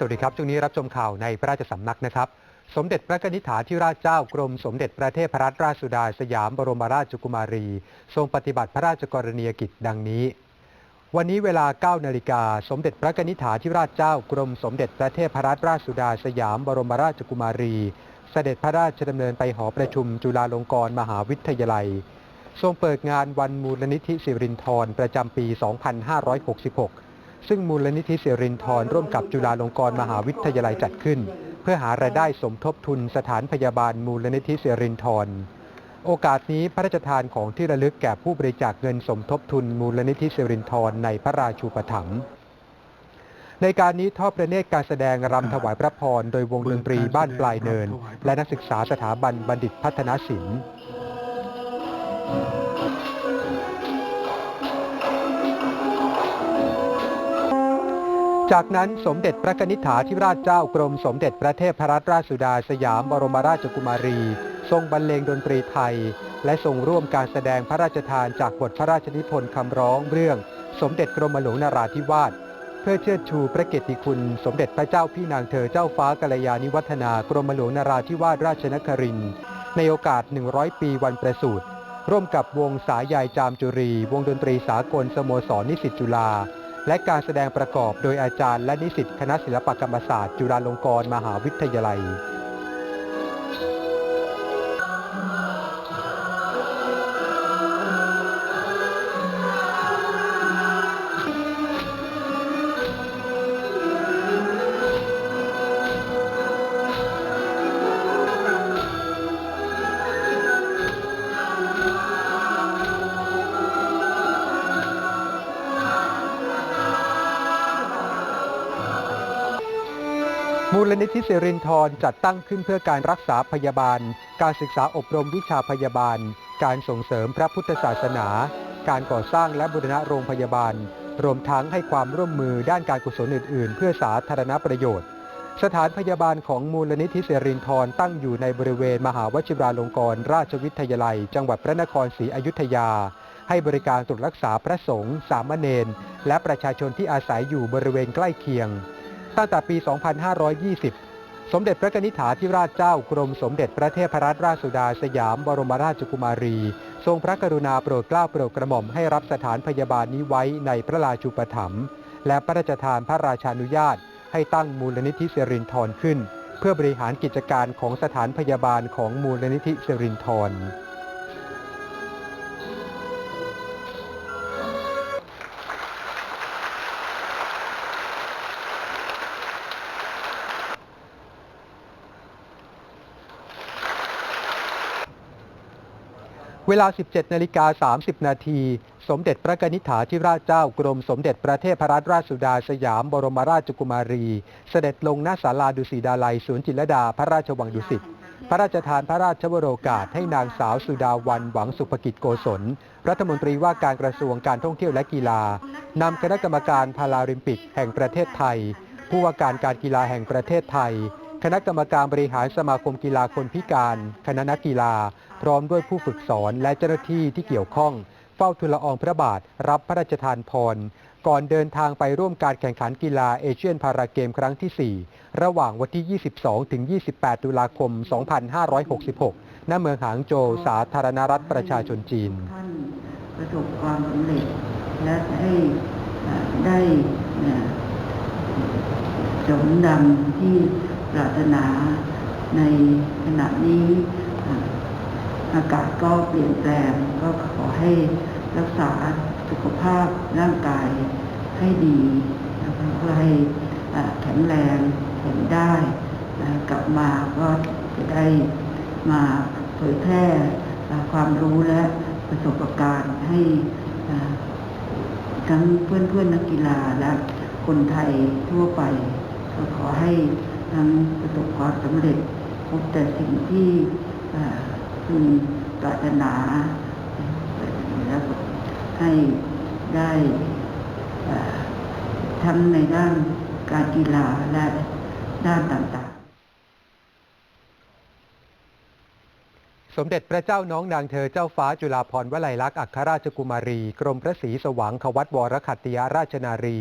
สวัสดีครับช่วงนี้รับชมข่าวในพระราชสำนักนะครับ สมเด็จพระนิธิถาธิราชเจ้ากรม สมเด็จพระเทพรัตนราชสุดาสยามบรมราชกุมารี ทรงปฏิบัติพระราชกรณียกิจดังนี้ วันนี้เวลา 9 นาฬิกา สมเด็จพระนิธิถาธิราชเจ้ากรม สมเด็จพระเทพรัตนราชสุดาสยามบรมราชกุมารี เสด็จพระราชดำเนินไปหอประชุมจุฬาลงกรณ์มหาวิทยาลัย ทรงเปิดงานวันมูลนิธิสิรินธรประจำปี 2566 ซึ่งมูลนิธิสิรินธรร่วมกับจุฬาลงกรณ์มหาวิทยาลัยจัดขึ้น เพื่อหารายได้สมทบทุนสถานพยาบาลมูลนิธิสิรินธรโอกาสนี้พระราชทานของที่ระลึกแก่ผู้บริจาคเงินสมทบทุนมูลนิธิสิรินธรในพระราชูปถัมภ์ในการนี้ทอดพระเนตรการแสดงรำถวายพระพร โดยวงดนตรีบ้านปลายเนิน และนักศึกษาสถาบันบัณฑิตพัฒนศิลป์ จากนั้นสมเด็จพระนิธิถาธิราชเจ้ากรมสมเด็จพระเทพรัตนราชสุดาสยามบรมราชกุมารี ทรงบรรเลงดนตรีไทย และทรงร่วมการแสดงพระราชทานจากบทพระราชนิพนธ์คำร้องเรื่อง สมเด็จกรมหลวงนราธิวาสเพื่อเชิดชูพระเกียรติคุณ สมเด็จพระเจ้าพี่นางเธอเจ้าฟ้ากัลยาณิวัฒนากรมหลวงนราธิวาสราชนครินทร์ในโอกาส 100 ปีวันประสูติร่วมกับวงสายใยจามจุรี วงดนตรีสากลสโมสรนิสิตจุฬา และการแสดงประกอบโดยอาจารย์และนิสิตคณะศิลปกรรมศาสตร์ จุฬาลงกรณ์มหาวิทยาลัย มูลนิธิสิรินธรจัดตั้งขึ้นเพื่อการรักษาพยาบาล การศึกษาอบรมวิชาพยาบาล การส่งเสริมพระพุทธศาสนา การก่อสร้างและบูรณะโรงพยาบาล รวมทั้งให้ความร่วมมือด้านการกุศลอื่น ๆ เพื่อสาธารณประโยชน์ สถานพยาบาลของมูลนิธิสิรินธรตั้งอยู่ในบริเวณมหาวชิราลงกรณราชวิทยาลัย จังหวัดพระนครศรีอยุธยา ให้บริการตรวจรักษาพระสงฆ์สามเณรและประชาชนที่อาศัยอยู่บริเวณใกล้เคียง ตั้งแต่ปี 2520 สมเด็จพระนิธิถาธิราชเจ้ากรมสมเด็จพระเทพรัตนราชสุดาสยามบรมราชกุมารี ทรงพระกรุณาโปรดเกล้าโปรดกระหม่อมให้รับสถานพยาบาลนี้ไว้ในพระราชูปถัมภ์และพระราชทานพระราชานุญาต ให้ตั้งมูลนิธิสิรินธรขึ้น เพื่อบริหารกิจการของสถานพยาบาลของมูลนิธิสิรินธร เวลา 17 นาฬิกา 30 นาที สมเด็จพระนิธิถาธิราชเจ้ากรมสมเด็จพระเทพรัตนราชสุดาสยามบรมราชกุมารี เสด็จลงหน้าศาลาดุสิตดาลัยสวนจิตรดาพระราชวังดุสิต พระราชทานพระราชวโรกาสให้นางสาวสุดาวันหวังสุภกิจโกศล รัฐมนตรีว่าการกระทรวงการท่องเที่ยวและกีฬานำคณะกรรมการพาราลิมปิกแห่งประเทศไทย ผู้ว่าการการกีฬาแห่งประเทศไทย คณะกรรมการบริหารสมาคมกีฬาคนพิการ คณะนักกีฬา พร้อมด้วยผู้ฝึกสอนและเจ้าหน้าที่ที่เกี่ยวข้อง เฝ้าทูลละอองพระบาทรับพระราชทานพร ก่อนเดินทางไปร่วมการแข่งขันกีฬาเอเชียนพาราเกมครั้งที่ 4 ระหว่างวันที่ 22 ถึง 28 ตุลาคม 2566 ณ เมืองหางโจวสาธารณรัฐประชาชนจีนท่านประสบความสำเร็จและให้ได้เนี่ยสมดังที่ปรารถนาในขณะนี้ อากาศก็เปลี่ยนแปลงก็ขอให้รักษาสุขภาพร่างกายให้ดีนะคะเพื่อให้แข็งแรงแข็งได้นะกลับมาก็จะได้มาเผยแพร่ความรู้และประสบการณ์ให้ทั้งเพื่อนๆนักกีฬาและคนไทยทั่วไปก็ขอให้ทั้งประสบความสำเร็จพบแต่สิ่งที่ อ่าคุณปรารถนาแล้วให้ได้ทั้งในด้านการกีฬาและด้านต่าง ๆ สมเด็จพระเจ้าน้องนางเธอเจ้าฟ้าจุฬาภรณ์วลัยลักษณ์อัครราชกุมารี กรมพระศรีสว่างควัตวรขัตติยราชนารี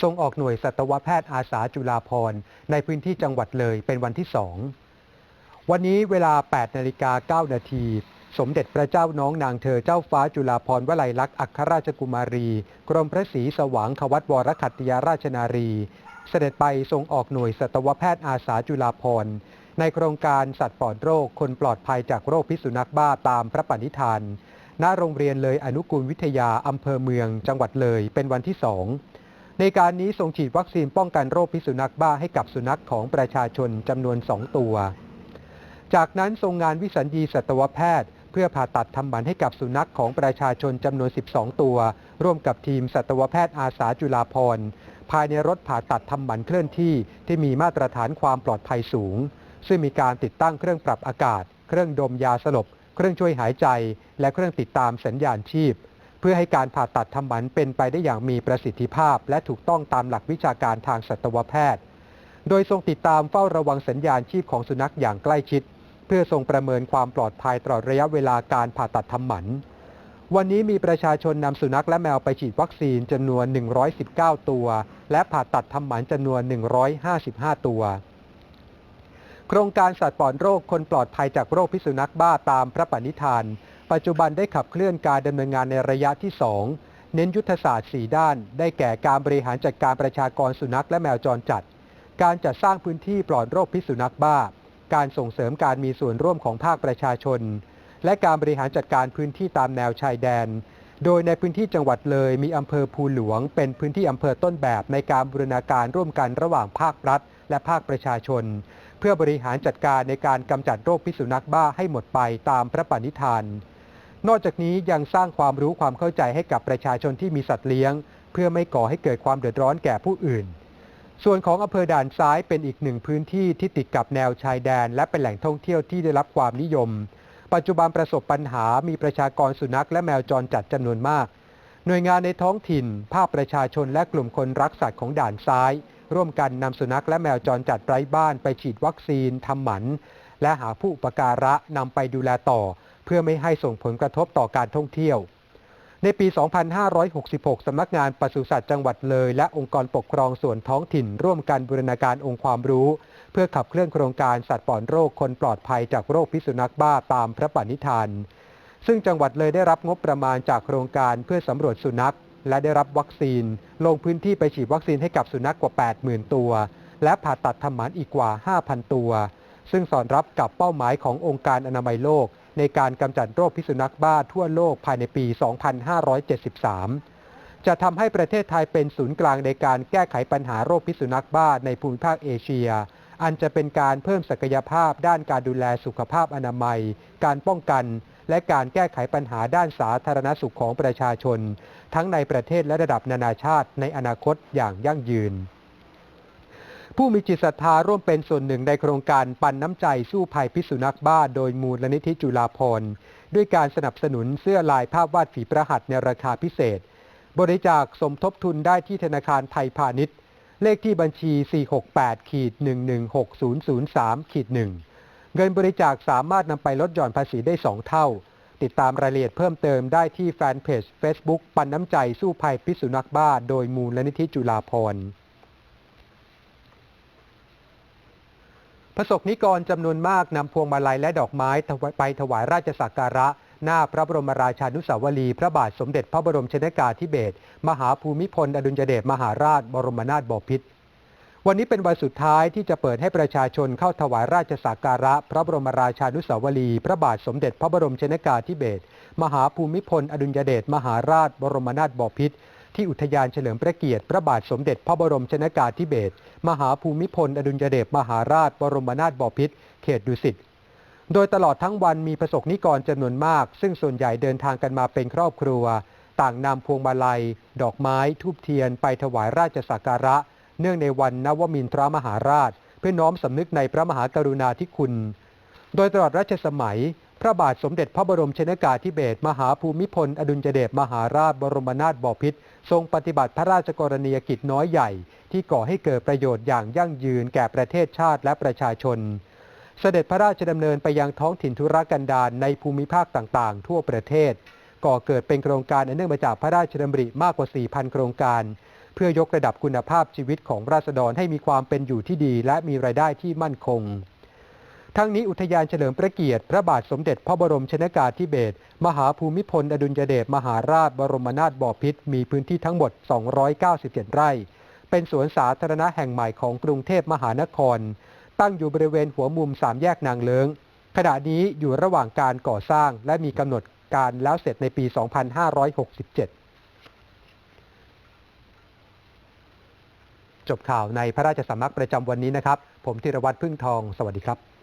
ทรงออกหน่วยสัตวแพทย์อาสาจุฬาภรณ์ในพื้นที่จังหวัดเลยเป็นวันที่สอง วันนี้เวลา 8 นาฬิกา 9 นาที สมเด็จพระเจ้าน้องนางเธอเจ้าฟ้าจุฬาภรณ์วลัยลักษณ์อัครราชกุมารี กรมพระศรีสว่างควัตวรขัตติยราชนารี เสด็จไปทรงออกหน่วยสัตวแพทย์อาสาจุฬาภรณ์ในโครงการสัตว์ปลอดโรคคนปลอดภัยจากโรคพิษสุนัขบ้าตามพระปณิธานณโรงเรียนเลยอนุกูลวิทยาอำเภอเมือง จังหวัดเลยเป็นวันที่สองในการนี้ทรงฉีดวัคซีนป้องกันโรคพิษสุนัขบ้าให้กับสุนัขของประชาชนจำนวน 2 ตัว จากนั้นทรงงานวิสัญญีสัตวแพทย์ เพื่อผ่าตัดทำหมันให้กับสุนัขของประชาชนจำนวน 12 ตัว ร่วมกับทีมสัตวแพทย์อาสาจุฬาภรภายในรถผ่าตัดทำหมันเคลื่อนที่ที่มีมาตรฐานความปลอดภัยสูง ซึ่งมีการติดตั้งเครื่องปรับอากาศ เครื่องดมยาสลบ เครื่องช่วยหายใจ และเครื่องติดตามสัญญาณชีพ เพื่อให้การผ่าตัดทำหมันเป็นไปได้อย่างมีประสิทธิภาพ และถูกต้องตามหลักวิชาการทางสัตวแพทย์ โดยทรงติดตามเฝ้าระวังสัญญาณชีพของสุนัขอย่างใกล้ชิด เพื่อทรงประเมินความปลอดภัยตลอดระยะเวลาการผ่าตัดทำหมัน วันนี้มีประชาชนนำสุนัขและแมวไปฉีดวัคซีนจำนวน 119 ตัว และผ่าตัดทำหมันจำนวน 155 ตัว โครงการสัตว์ปลอดโรคคนปลอดภัยจากโรคพิษสุนัขบ้าตามพระปณิธาน ปัจจุบันได้ขับเคลื่อนการดำเนินงานในระยะที่ 2 เน้นยุทธศาสตร์ 4 ด้าน ได้แก่การบริหารจัดการประชากรสุนัขและแมวจรจัด การจัดสร้างพื้นที่ปลอดโรคพิษสุนัขบ้า การส่งเสริมการมีส่วนร่วมของภาคประชาชน และการบริหารจัดการพื้นที่ตามแนวชายแดน โดยในพื้นที่จังหวัดเลยมีอำเภอภูหลวง เป็นพื้นที่อำเภอต้นแบบในการบูรณาการร่วมกันระหว่างภาครัฐ และภาคประชาชน เพื่อบริหารจัดการในการกำจัดโรคพิษสุนัขบ้าให้หมดไปตามพระปณิธาน นอกจากนี้ยังสร้างความรู้ความเข้าใจให้กับประชาชนที่มีสัตว์เลี้ยง เพื่อไม่ก่อให้เกิดความเดือดร้อนแก่ผู้อื่น ส่วนของอำเภอด่านซ้ายเป็นอีกหนึ่งพื้นที่ที่ติดกับแนวชายแดน และเป็นแหล่งท่องเที่ยวที่ได้รับความนิยม ปัจจุบันประสบปัญหามีประชากรสุนัขและแมวจรจัดจำนวนมาก หน่วยงานในท้องถิ่น ภาคประชาชนและกลุ่มคนรักสัตว์ของด่านซ้าย ร่วมกันนำสุนัขและแมวจรจัดไร้บ้านไปฉีดวัคซีนทำหมัน และหาผู้อุปการะนำไปดูแลต่อ เพื่อไม่ให้ส่งผลกระทบต่อการท่องเที่ยว ในปี 2566 สำนักงานปศุสัตว์จังหวัดเลย และองค์กรปกครองส่วนท้องถิ่น ร่วมกันบูรณาการองค์ความรู้ เพื่อขับเคลื่อนโครงการสัตว์ปลอดโรคคนปลอดภัยจากโรคพิษสุนัขบ้าตามพระปณิธาน ซึ่งจังหวัดเลยได้รับงบประมาณจากโครงการเพื่อสำรวจสุนัข และได้รับวัคซีน ลงพื้นที่ไปฉีดวัคซีนให้กับสุนัขกว่า 80,000 ตัว และผ่าตัดทำหมันอีกกว่า 5,000 ตัว ซึ่งสอดรับกับเป้าหมายขององค์การอนามัยโลก ในการกำจัดโรคพิษสุนัขบ้าทั่วโลกภายในปี 2573 จะทำให้ประเทศไทยเป็นศูนย์กลางในการแก้ไขปัญหาโรคพิษสุนัขบ้าในภูมิภาคเอเชีย อันจะเป็นการเพิ่มศักยภาพด้านการดูแลสุขภาพอนามัย การป้องกันและการแก้ไขปัญหาด้านสาธารณสุขของประชาชน ทั้งในประเทศและระดับนานาชาติในอนาคตอย่างยั่งยืน ผู้มีจิตศรัทธาร่วมเป็นส่วนหนึ่งในโครงการปันน้ำใจสู้ภัยพิษสุนัขบ้าโดยมูลนิธิจุฬาภรด้วยการสนับสนุนเสื้อลายภาพวาดฝีประหัตในราคาพิเศษ บริจาคสมทบทุนได้ที่ธนาคารไทยพาณิชย์ เลขที่บัญชี 468ขีด116003ขีด1เงินบริจาคสามารถนำไปลดหย่อนภาษีได้ 2 เท่า ติดตามรายละเอียดเพิ่มเติมได้ที่แฟนเพจ Facebook ปันน้ำใจสู้ภัยพิษสุนัขบ้า โดยมูลนิธิจุฬาภรณ์ ประสบนิกรจำนวนมากนำพวงมาลัยและดอกไม้ไปถวายราชสักการะ หน้าพระบรมราชานุสาวรีย์พระบาทสมเด็จพระบรมชนกาธิเบศรมหาภูมิพล อดุลยเดชมหาราช บรมนาถบพิตรวันนี้เป็นวันสุดท้ายที่จะเปิดให้ประชาชนเข้าถวายราชสักการะ พระบรมราชานุสาวรีย์พระบาทสมเด็จพระบรมชนกาธิเบศรมหาภูมิพล อดุลยเดชมหาราช บรมนาถบพิตร ที่อุทยานเฉลิมพระเกียรติพระบาทสมเด็จพระบรมชนกาธิเบศรมหาภูมิพล อดุลยเดชมหาราช บรมนาถบพิตรเขตดุสิตโดยตลอดทั้งวันมีประสบนิกรจำนวนมาก ซึ่งส่วนใหญ่เดินทางกันมาเป็นครอบครัว ต่างนำพวงมาลัย ดอกไม้ทูบเทียน ไปถวายราชสักการะ เนื่องในวันนวมินทรมหาราช เพื่อน้อมสำนึกในพระมหากรุณาธิคุณ โดยตลอดรัชสมัย พระบาทสมเด็จพระบรมชนกาธิเบศรมหาภูมิพล อดุลยเดชมหาราชบรมนาถบพิตรทรงปฏิบัติพระราชกรณียกิจน้อยใหญ่ ที่ก่อให้เกิดประโยชน์อย่างยั่งยืนแก่ประเทศชาติและประชาชน เสด็จพระราชดำเนินไปยังท้องถิ่นธุรกันดารในภูมิภาคต่างๆ ทั่วประเทศ ก่อเกิดเป็นโครงการอันเนื่องมาจากพระราชดำริมากกว่า 4,000 โครงการ เพื่อยกระดับคุณภาพชีวิตของราษฎรให้มีความเป็นอยู่ที่ดี และมีรายได้ที่มั่นคง ทั้งนี้อุทยานเฉลิมพระเกียรติ พระบาทสมเด็จพระบรมชนากาธิเบศรมหาภูมิพล อดุลยเดชมหาราชบรมนาถบพิตรมีพื้นที่ทั้งหมด 297 ไร่ เป็นสวนสาธารณะแห่งใหม่ของกรุงเทพมหานคร ตั้งอยู่บริเวณหัวมุมสามแยกนางเลิงขณะนี้อยู่ระหว่างการก่อสร้างและมีกำหนดการแล้วเสร็จในปี 2567จบข่าวในพระราชสำนักประจำวันนี้นะครับ ผมธีรวัตรพึ่งทอง สวัสดีครับ